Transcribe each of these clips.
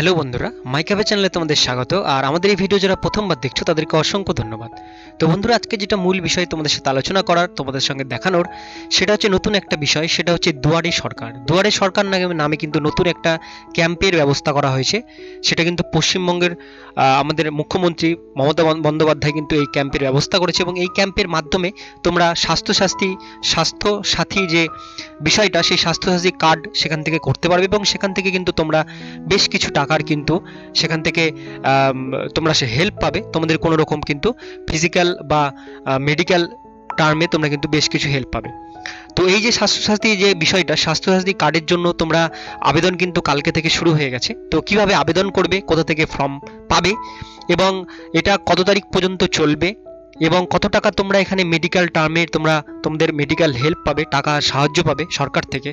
Hello বন্ধুরা, মাইকাবে চ্যানেলে তোমাদের স্বাগত, আর আমাদের এই ভিডিও যারা প্রথমবার দেখছ, তাদেরকে অসংখ্য ধন্যবাদ। তো বন্ধুরা, আজকে যেটা মূল বিষয় তোমাদের সাথে আলোচনা করার, তোমাদের সঙ্গে দেখানোর, সেটা হচ্ছে নতুন একটা বিষয়, সেটা হচ্ছে দুয়ারে সরকার। দুয়ারে সরকার নামে কিন্তু নতুন একটা ক্যাম্পের ব্যবস্থা করা হয়েছে, সেটা কিন্তু পশ্চিমবঙ্গের আমাদের মুখ্যমন্ত্রী মমতা বন্দ্যোপাধ্যায় কিন্তু এই ক্যাম্পের ব্যবস্থা করেছে, এবং এই ক্যাম্পের মাধ্যমে তোমরা স্বাস্থ্যসাথী স্বাস্থ্য সাথী যে বিষয়টা, সেই স্বাস্থ্যসাথী কার্ড সেখান থেকে করতে পারবে, এবং সেখান থেকে কিন্তু তোমরা বেশ কিছু টাকার কিন্তু সেখান থেকে তোমরা সে হেল্প পাবে। তোমাদের কোনো রকম কিন্তু ফিজিক্যাল বা মেডিকেল টার্মে তোমরা কিন্তু বেশ কিছু হেল্প পাবে। তো এই যে স্বাস্থ্যসাথী যে বিষয়টা, স্বাস্থ্যসাথী কার্ডের জন্য তোমরা আবেদন কিন্তু কালকে থেকে শুরু হয়ে গেছে। তো কীভাবে আবেদন করবে, কোথা থেকে ফর্ম পাবে এবং এটা কত তারিখ পর্যন্ত চলবে এবং কত টাকা তোমরা এখানে মেডিকেল টার্মে তোমরা, তোমাদের মেডিকেল হেল্প পাবে, টাকা সাহায্য পাবে সরকার থেকে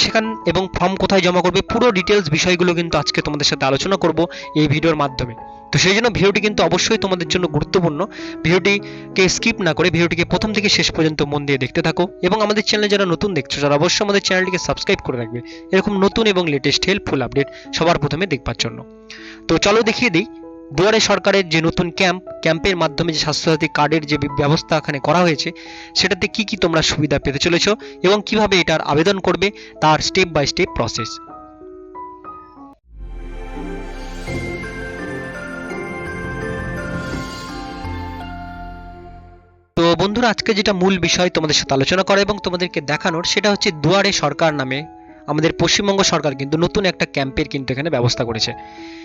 সেখান এবং ফর্ম কোথায় জমা করবে, পুরো ডিটেলস বিষয়গুলো কিন্তু আজকে তোমাদের সাথে আলোচনা করব এই ভিডিওর মাধ্যমে। তো সেই জন্য ভিডিওটি কিন্তু অবশ্যই তোমাদের জন্য গুরুত্বপূর্ণ। ভিডিওটিকে স্কিপ না করে ভিডিওটিকে প্রথম থেকে শেষ পর্যন্ত মন দিয়ে দেখতে থাকো এবং আমাদের চ্যানেলে যারা নতুন দেখছ, তারা অবশ্যই আমাদের চ্যানেলটিকে সাবস্ক্রাইব করে রাখবে। এরকম নতুন এবং লেটেস্ট হেল্পফুল আপডেট সবার প্রথমে দেখবার জন্য। তো চলো দেখিয়ে দিই দুয়ারে সরকারের যে নতুন ক্যাম্প, ক্যাম্পের মাধ্যমে যে স্বাস্থ্যসাথী কার্ডের যে ব্যবস্থা এখানে করা হয়েছে, সেটাতে কি কি তোমরা সুবিধা পেতে চলেছ এবং কীভাবে এটার আবেদন করবে, তার স্টেপ বাই স্টেপ প্রসেস তো বন্ধুরা, আজকে যেটা মূল বিষয় তোমাদের সাথে আলোচনা করা এবং তোমাদেরকে দেখানোর, সেটা হচ্ছে দুয়ারে সরকার নামে আমাদের পশ্চিমবঙ্গ সরকার কিন্তু নতুন একটা ক্যাম্পের কিন্তু এখানে ব্যবস্থা করেছে।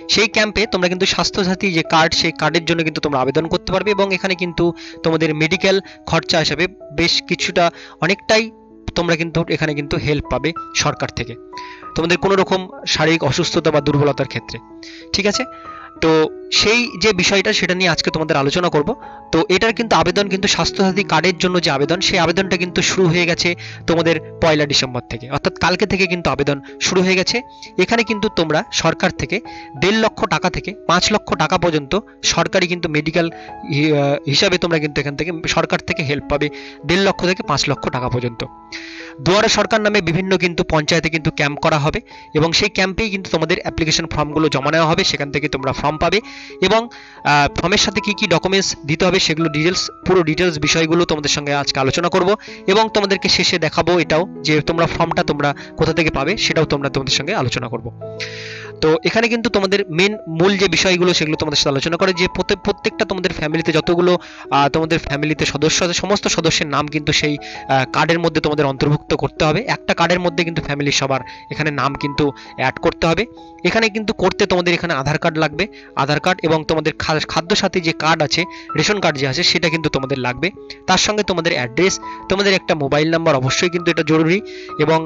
সেই ক্যাম্পে তোমরা কিন্তু স্বাস্থ্যসাথী যে কার্ড, সেই কার্ডের জন্য কিন্তু তোমরা আবেদন করতে পারবে এবং এখানে কিন্তু তোমাদের মেডিকেল খরচা হিসাবে বেশ কিছুটা অনেকটাই তোমরা কিন্তু এখানে কিন্তু হেল্প পাবে সরকার থেকে। তোমাদের কোনো রকম শারীরিক অসুস্থতা বা দুর্বলতার ক্ষেত্রে। ঠিক আছে? তো সেই যে বিষয়টা সেটা নিয়ে আজকে তোমাদের আলোচনা করব। তো এটার কিন্তু আবেদন কিন্তু স্বাস্থ্যসাথী কার্ডের জন্য যে আবেদন, সেই আবেদনটা কিন্তু শুরু হয়ে গেছে তোমাদের পয়লা ডিসেম্বর থেকে। অর্থাৎ কালকে থেকে কিন্তু আবেদন শুরু হয়ে গেছে। এখানে কিন্তু তোমরা সরকার থেকে দেড় লক্ষ টাকা থেকে পাঁচ লক্ষ টাকা পর্যন্ত সরকারি কিন্তু মেডিকেল হিসাবে তোমরা কিন্তু এখান থেকে সরকার থেকে হেল্প পাবে দেড় লক্ষ থেকে পাঁচ লক্ষ টাকা পর্যন্ত। দুয়ারে সরকার নামে বিভিন্ন কিন্তু পঞ্চায়েতে কিন্তু ক্যাম্প করা হবে এবং সেই ক্যাম্পেই কিন্তু তোমাদের অ্যাপ্লিকেশন ফর্মগুলো জমা নেওয়া হবে, সেখান থেকে তোমরা ফর্ম পাবে এবং ফর্মের সাথে কি কি ডকুমেন্টস দিতে হবে সেগুলো ডিটেলস পুরো ডিটেলস বিষয়গুলো তোমাদের সঙ্গে আজকে আলোচনা করব এবং তোমাদেরকে শেষে দেখাবো এটাও যে তোমরা ফর্মটা তোমরা কোথা থেকে পাবে সেটাও তোমরা তোমাদের সঙ্গে আলোচনা করব। তো এখানে কিন্তু তোমাদের মেন মূল যে বিষয়গুলো সেগুলো তোমাদের সাথে আলোচনা করে যে প্রত্যেক, প্রত্যেকটা তোমাদের ফ্যামিলিতে যতগুলো তোমাদের ফ্যামিলিতে সদস্য আছে, সমস্ত সদস্যের নাম কিন্তু সেই কার্ডের মধ্যে তোমাদের অন্তর্ভুক্ত করতে হবে। একটা কার্ডের মধ্যে কিন্তু ফ্যামিলির সবার এখানে নাম কিন্তু অ্যাড করতে হবে। এখানে কিন্তু করতে তোমাদের এখানে আধার কার্ড লাগবে। আধার কার্ড এবং তোমাদের খাদ্য সাথী যে কার্ড আছে, রেশন কার্ড যে আছে, সেটা কিন্তু তোমাদের লাগবে। তার সঙ্গে তোমাদের অ্যাড্রেস তোমাদের একটা মোবাইল নাম্বার অবশ্যই কিন্তু এটা জরুরি। এবং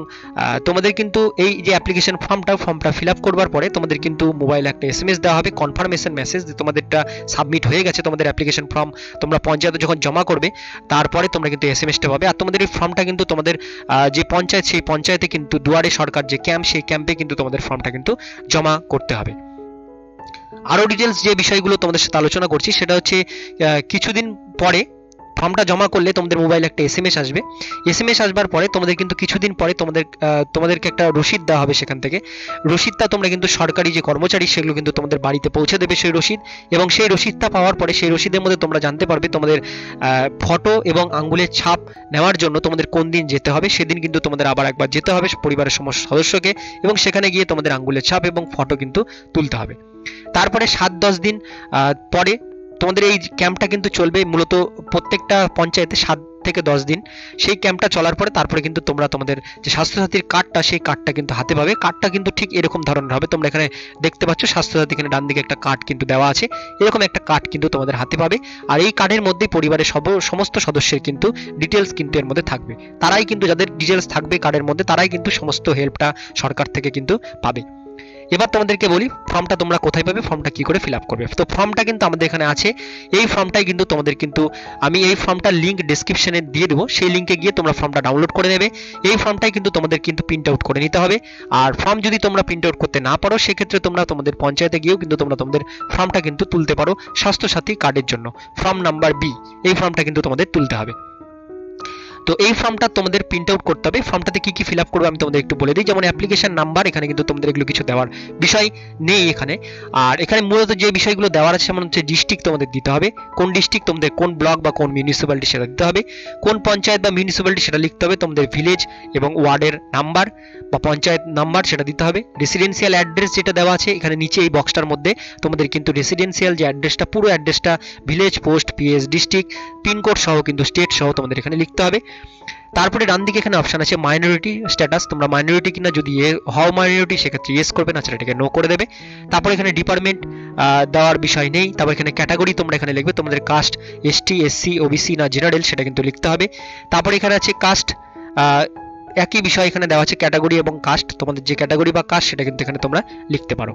তোমাদের কিন্তু এই যে অ্যাপ্লিকেশন ফর্মটা ফর্মটা ফিল আপ করবার পরে তোমাদের কিন্তু মোবাইলে একটা এস এম এস দেওয়া হবে। কনফার্মেশন মেসেজ যে তোমাদেরটা সাবমিট হয়ে গেছে তোমাদের অ্যাপ্লিকেশন ফর্ম তোমরা পঞ্চায়েতে যখন জমা করবে, তারপরে তোমরা কিন্তু এস এম এসটা পাবে। আর তোমাদের এই ফর্মটা কিন্তু তোমাদের যে পঞ্চায়েত, সেই পঞ্চায়েতে কিন্তু দুয়ারে সরকার যে ক্যাম্প সেই ক্যাম্পে কিন্তু তোমাদের ফর্মটা কিন্তু জমা করতে হবে। আরও ডিটেলস যে বিষয়গুলো তোমাদের সাথে আলোচনা করছি, সেটা হচ্ছে কিছুদিন পরে ফর্মটা জমা করলে তোমাদের মোবাইলে একটা এস এম এস আসবে। এস এম এস আসবার পরে তোমাদের কিন্তু কিছুদিন পরে তোমাদের তোমাদেরকে একটা রসিদ দেওয়া হবে সেখান থেকে। রসিদটা তোমরা কিন্তু সরকারি যে কর্মচারী, সেগুলো কিন্তু তোমাদের বাড়িতে পৌঁছে দেবে সেই রসিদ। এবং সেই রসিদটা পাওয়ার পরে সেই রসিদের মধ্যে তোমরা জানতে পারবে তোমাদের ফটো এবং আঙ্গুলের ছাপ নেওয়ার জন্য তোমাদের কোন দিন যেতে হবে। সেদিন কিন্তু তোমাদের আবার একবার যেতে হবে পরিবারের সমস্ত সদস্যকে। এবং সেখানে গিয়ে তোমাদের আঙ্গুলের ছাপ এবং ফটো কিন্তু তুলতে হবে। তারপরে সাত দশ দিন পরে তোমাদের এই ক্যাম্পটা কিন্তু চলবে মূলত প্রত্যেকটা পঞ্চায়েতে সাত থেকে দশ দিন। সেই ক্যাম্পটা চলার পরে তারপরে কিন্তু তোমরা তোমাদের যে স্বাস্থ্যসাথীর কার্ডটা, সেই কার্ডটা কিন্তু হাতে পাবে। কার্ডটা কিন্তু ঠিক এরকম ধরনের হবে। তোমরা এখানে দেখতে পাচ্ছ স্বাস্থ্যসাথী এখানে ডান দিকে একটা কার্ড কিন্তু দেওয়া আছে। এরকম একটা কার্ড কিন্তু তোমাদের হাতে পাবে। আর এই কার্ডের মধ্যে পরিবারের সব, সমস্ত সদস্যের কিন্তু ডিটেলস কিন্তু এর মধ্যে থাকবে। তারাই কিন্তু যাদের ডিটেলস থাকবে কার্ডের মধ্যে, তারাই কিন্তু সমস্ত হেল্পটা সরকার থেকে কিন্তু পাবে। এবার তোমাদেরকে বলি ফর্মটা তোমরা কোথায় পাবে ফর্মটা কি করে ফিল আপ করবে। তো ফর্মটা কিন্তু আমাদের এখানে আছে। এই ফর্মটাই কিন্তু তোমাদের কিন্তু, আমি এই ফর্মটার লিঙ্ক ডিসক্রিপশনে দিয়ে দেবো। সেই লিঙ্কে গিয়ে তোমরা ফর্মটা ডাউনলোড করে নেবে। এই ফর্মটাই কিন্তু তোমাদের কিন্তু প্রিন্ট আউট করে নিতে হবে। আর ফর্ম যদি তোমরা প্রিন্ট আউট করতে না পারো, সেক্ষেত্রে তোমরা তোমাদের পঞ্চায়েতে গিয়েও কিন্তু তোমরা তোমাদের ফর্মটা কিন্তু তুলতে পারো স্বাস্থ্যসাথী কার্ডের জন্য। ফর্ম নাম্বার বি এই ফর্মটা কিন্তু তোমাদের তুলতে হবে। তো এই ফর্মটা তোমাদের প্রিন্ট আউট করতে হবে। ফর্মটাতে কি কি ফিল আপ করবে আমি তোমাদের একটু বলে দিই। যেমন অ্যাপ্লিকেশন নাম্বার এখানে কিন্তু তোমাদের এগুলো কিছু দেওয়ার বিষয় নেই এখানে। আর এখানে মূলত যে বিষয়গুলো দেওয়ার আছে যেমন হচ্ছে ডিস্ট্রিক্ট তোমাদের দিতে হবে। কোন ডিস্ট্রিক্ট তোমাদের কোন ব্লক বা কোন মিউনিসিপ্যালিটি সেটা দিতে হবে। কোন পঞ্চায়েত বা মিউনিসিপ্যালিটি সেটা লিখতে হবে তোমাদের ভিলেজ এবং ওয়ার্ডের নাম্বার বা পঞ্চায়েত নাম্বার সেটা দিতে হবে। রেসিডেন্সিয়াল অ্যাড্রেস যেটা দেওয়া আছে, এখানে নিচে এই বক্সটার মধ্যে তোমাদের কিন্তু রেসিডেন্সিয়াল যে অ্যাড্রেসটা পুরো অ্যাড্রেসটা village post PS district pincode সহ কিন্তু স্টেট সহ তোমাদের এখানে লিখতে হবে। তারপরে ডান দিকে এখানে অপশন আছে মাইনরিটি স্ট্যাটাস তোমরা মাইনরিটি কিনা যদি এ হও মাইনরিটি সেক্ষেত্রে ইয়েস করবে, না সেটাকে নো করে দেবে। তারপর এখানে ডিপার্টমেন্ট দেওয়ার বিষয় নেই। তারপর এখানে ক্যাটাগরি তোমরা এখানে লিখবে, তোমাদের কাস্ট এসটি এসসি ওবিসি না জেনারেল সেটা কিন্তু লিখতে হবে। তারপর এখানে আছে কাস্ট একই বিষয় এখানে দেওয়া আছে ক্যাটাগরি এবং কাস্ট তোমাদের যে ক্যাটাগরি বা কাস্ট সেটা কিন্তু এখানে তোমরা লিখতে পারো।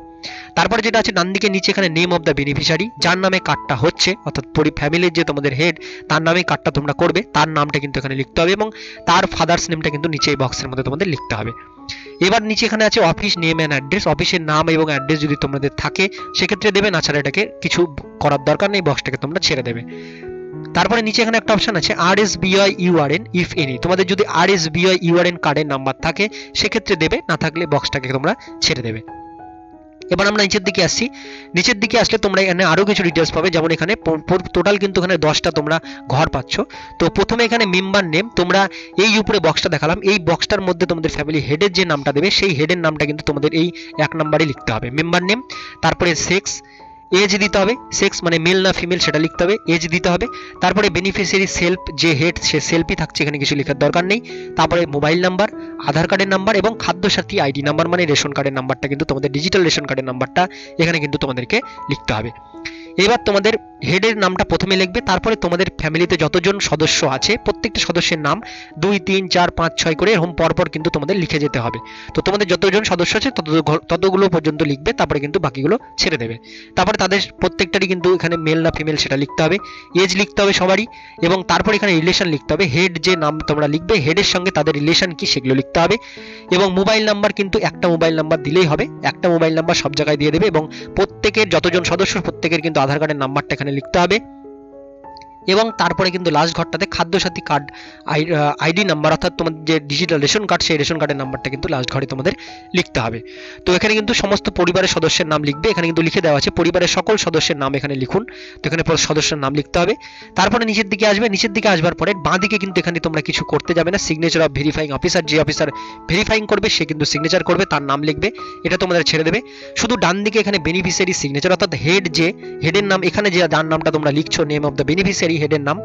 তারপরে যেটা আছে ডান দিকে নিচে এখানে নেম অফ দ্য বেনিফিশিয়ারি যার নামে কার্ডটা হচ্ছে, অর্থাৎ ফ্যামিলির যে তোমাদের হেড তার নামে কার্ডটা তোমরা করবে। তার নামটা কিন্তু এখানে লিখতে হবে এবং তার ফাদার্স নেমটা কিন্তু নিচে এই বক্সের মধ্যে তোমাদের লিখতে হবে। এবার নিচে এখানে আছে অফিস নেম অ্যান্ড অ্যাড্রেস অফিসের নাম এবং অ্যাড্রেস যদি তোমাদের থাকে, সেক্ষেত্রে দেবে না, ছাড়া এটাকে কিছু করার দরকার নেই বক্সটাকে তোমরা ছেড়ে দেবে। তারপরে নিচে এখানে একটা অপশন আছে R S BI URN if any তোমাদের যদি আর এস বিআই ইউআরএন কার্ডের নাম্বার থাকে, সেক্ষেত্রে দেবে, না থাকলে বক্সটাকে তোমরা ছেড়ে দেবে। এবার আমরা নিচের দিকে আসছি। নিচের দিকে আসলে তোমরা এখানে আরও কিছু ডিটেলস পাবে, যেমন এখানে টোটাল কিন্তু এখানে দশটা তোমরা ঘর পাচ্ছ। তো প্রথমে এখানে মেম্বার নেম তোমরা এই উপরে বক্সটা দেখালাম। এই বক্সটার মধ্যে তোমাদের ফ্যামিলি হেডের যে নামটা দেবে, সেই হেডের নামটা কিন্তু তোমাদের এই এক নাম্বারে লিখতে হবে। মেম্বার নেম তারপরে সেক্স এজ দিতে হবে সেক্স মানে মেল না ফিমেল সেটা লিখতে হবে এজ দিতে হবে। তারপরে বেনিফিশিয়ারি সেলফ যে হেড সে সেলফি থাকছে, এখানে কিছু লেখার দরকার নেই। তারপরে মোবাইল নাম্বার আধার কার্ডের নাম্বার এবং খাদ্যসাথী আইডি নাম্বার মানে রেশন কার্ডের নাম্বারটা কিন্তু তোমাদের ডিজিটাল রেশন কার্ডের নাম্বারটা এখানে কিন্তু তোমাদেরকে লিখতে হবে। এবার তোমাদের হেডের নামটা প্রথমে লিখবে, তারপরে তোমাদের ফ্যামিলিতে যতজন সদস্য আছে, প্রত্যেকটা সদস্যের নাম দুই, তিন, চার, পাঁচ, ছয় করে এরকম পরপর কিন্তু তোমাদের লিখে যেতে হবে। তো তোমাদের যতজন সদস্য আছে, তত, ততগুলো পর্যন্ত লিখবে, তারপরে কিন্তু বাকিগুলো ছেড়ে দেবে। তারপরে তাদের প্রত্যেকটারই কিন্তু এখানে মেল না ফিমেল সেটা লিখতে হবে। এজ লিখতে হবে সবারই এবং তারপর এখানে রিলেশন লিখতে হবে। হেড যে নাম তোমরা লিখবে হেডের সঙ্গে তাদের রিলেশন কি সেগুলো লিখতে হবে এবং মোবাইল নাম্বার কিন্তু একটা মোবাইল নাম্বার দিলেই হবে। একটা মোবাইল নাম্বার সব জায়গায় দিয়ে দেবে এবং প্রত্যেকের, যতজন সদস্য, প্রত্যেকের কিন্তু আধার কার্ডের নাম্বারটা এখানে লিখতে হবে। এবং তারপরে কিন্তু লাস্ট ঘরটাতে খাদ্যসাথী কার্ড আইডি নাম্বার অর্থাৎ তোমাদের যে ডিজিটাল রেশন কার্ড সেই রেশন কার্ডের নাম্বারটা কিন্তু লাস্ট ঘরে তোমাদের লিখতে হবে। তো এখানে কিন্তু সমস্ত পরিবারের সদস্যের নাম লিখবে। এখানে কিন্তু লিখে দেওয়া আছে, পরিবারের সকল সদস্যের নাম এখানে লিখুন। তো এখানে সদস্যের নাম লিখতে হবে। তারপরে নিচের দিকে আসবে। নিচের দিকে আসবার পরে বাঁ দিকে কিন্তু এখানে তোমরা কিছু করতে যাবে না। সিগনেচার অফ ভেরিফাইং অফিসার যে অফিসার ভেরিফাইং করবে, সে কিন্তু সিগনেচার করবে, তার নাম লিখবে। এটা তোমাদের ছেড়ে দেবে। শুধু ডান দিকে এখানে বেনিফিশিয়ারি সিগনেচার অর্থাৎ হেড যে হেডের নাম, এখানে যে যার নামটা তোমরা লিখছো নেম অফ দ্য বেনিফিশিয়ারি হেডের নাম,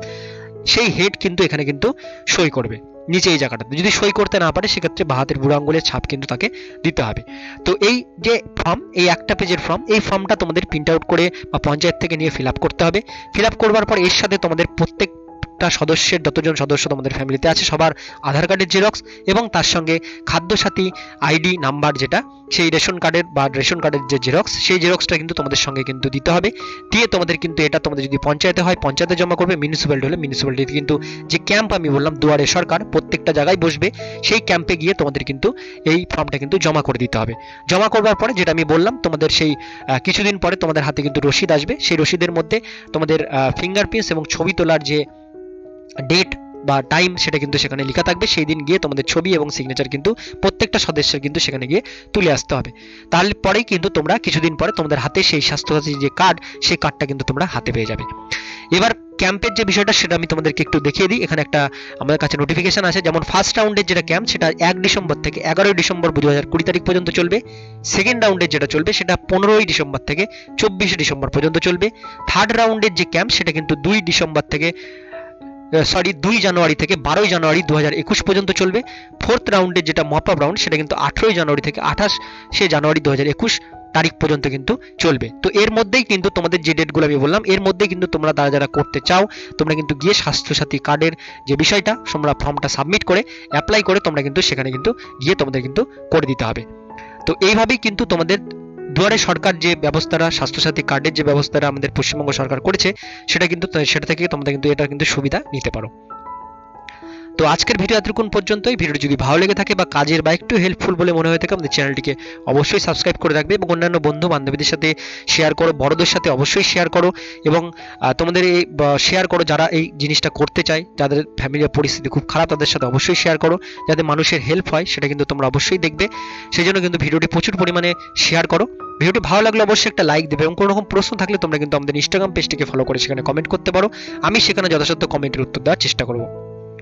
সেই হেড কিন্তু এখানে কিন্তু সই করবে, নিচে এই জায়গাটাতে। যদি সই করতে না পারে, সেক্ষেত্রে বা হাতের বুড়ো আঙ্গুলের ছাপ কিন্তু তাকে দিতে হবে। তো এই যে ফর্ম এই একটা পেজের ফর্ম এই ফর্মটা তোমাদের প্রিন্ট আউট করে বা পঞ্চায়েত থেকে নিয়ে ফিল আপ করতে হবে। ফিল আপ করবার পর এর সাথে তোমাদের প্রত্যেক প্রত্যেকটা সদস্যের যতজন সদস্য তোমাদের ফ্যামিলিতে আছে, সবার আধার কার্ডের জেরক্স এবং তার সঙ্গে খাদ্যসাথী আইডি নাম্বার যেটা, সেই রেশন কার্ডের বা রেশন কার্ডের যে জেরক্স সেই জেরক্সটা কিন্তু তোমাদের সঙ্গে কিন্তু দিতে হবে। দিয়ে তোমাদের কিন্তু এটা তোমাদের যদি পঞ্চায়েতে হয়, পঞ্চায়েতে জমা করবে মিউনিসিপ্যালিটি হলে মিউনিসিপ্যালিটি কিন্তু যে ক্যাম্প আমি বললাম, দুয়ারে সরকার প্রত্যেকটা জায়গায় বসবে, সেই ক্যাম্পে গিয়ে তোমাদের কিন্তু এই ফর্মটা কিন্তু জমা করে দিতে হবে। জমা করবার পরে যেটা আমি বললাম, তোমাদের সেই কিছুদিন পরে তোমাদের হাতে কিন্তু রসিদ আসবে। সেই রসিদের মধ্যে তোমাদের ফিঙ্গারপ্রিন্টস এবং ছবি তোলার যে ডেট বা টাইম সেটা কিন্তু সেখানে লেখা থাকবে। সেই দিন গিয়ে তোমাদের ছবি এবং সিগনেচার কিন্তু প্রত্যেকটা সদস্যের কিন্তু সেখানে গিয়ে তুলে আসতে হবে। তাহলে পরেই কিন্তু তোমরা কিছুদিন পরে তোমাদের হাতে সেই স্বাস্থ্যসাথী যে কার্ড সেই কার্ডটা কিন্তু তোমরা হাতে পেয়ে যাবে। এবার ক্যাম্পের যে বিষয়টা, সেটা আমি তোমাদেরকে একটু দেখিয়ে দিই। এখানে একটা আমাদের কাছে নোটিফিকেশন আছে যেমন ফার্স্ট রাউন্ডের যেটা ক্যাম্প সেটা এক ডিসেম্বর থেকে এগারোই ডিসেম্বর দু হাজার কুড়ি তারিখ পর্যন্ত চলবে। সেকেন্ড রাউন্ডের যেটা চলবে, সেটা পনেরোই ডিসেম্বর থেকে চব্বিশে ডিসেম্বর পর্যন্ত চলবে। থার্ড রাউন্ডের যে ক্যাম্প সেটা কিন্তু দুই ডিসেম্বর থেকে সরি দুই জানুয়ারি থেকে বারোই জানুয়ারি দু হাজার একুশ পর্যন্ত চলবে। ফোর্থ রাউন্ডের যেটা মপ আপ রাউন্ড সেটা কিন্তু আঠেরোই জানুয়ারি থেকে আঠাশে জানুয়ারি দু হাজার একুশ তারিখ পর্যন্ত কিন্তু চলবে। তো এর মধ্যেই কিন্তু তোমাদের যে ডেটগুলো আমি বললাম, এর মধ্যেই কিন্তু তোমরা তারা যারা করতে চাও, তোমরা কিন্তু গিয়ে স্বাস্থ্যসাথী কার্ডের যে বিষয়টা, তোমরা ফর্মটা সাবমিট করে অ্যাপ্লাই করে তোমরা কিন্তু সেখানে কিন্তু গিয়ে তোমাদের কিন্তু করে দিতে হবে। তো এইভাবেই কিন্তু তোমাদের দুয়ারে সরকার যে ব্যবস্থাটা, স্বাস্থ্যসাথী কার্ডের যে ব্যবস্থাটা আমাদের পশ্চিমবঙ্গ সরকার করেছে, সেটা কিন্তু, সেটা থেকে তোমরা কিন্তু, এটা কিন্তু সুবিধা নিতে পারো। তো আজকের ভিডিও এতক্ষণ পর্যন্তই। ভিডিওটি যদি ভালো লেগে থাকে বা কাজের বা একটু হেল্পফুল বলে মনে হয়ে থাকে, আমাদের চ্যানেলটিকে অবশ্যই সাবস্ক্রাইব করে রাখবে এবং অন্যান্য বন্ধু বান্ধবীদের সাথে শেয়ার করো, বড়দের সাথে অবশ্যই শেয়ার করো এবং তোমাদের এই শেয়ার করো যারা এই জিনিসটা করতে চায়, যাদের ফ্যামিলির পরিস্থিতি খুব খারাপ, তাদের সাথে অবশ্যই শেয়ার করো, যাতে মানুষের হেল্প হয়, সেটা কিন্তু তোমরা অবশ্যই দেখবে। সেই জন্য কিন্তু ভিডিওটি প্রচুর পরিমাণে শেয়ার করো। ভিডিওটি ভালো লাগলে অবশ্যই একটা লাইক দেবে এবং কোনো রকম প্রশ্ন থাকলে তোমরা কিন্তু আমাদের ইনস্টাগ্রাম পেজটিকে ফলো করে সেখানে কমেন্ট করতে পারো। আমি সেখানে যথাযথ কমেন্টের উত্তর দেওয়ার চেষ্টা করব।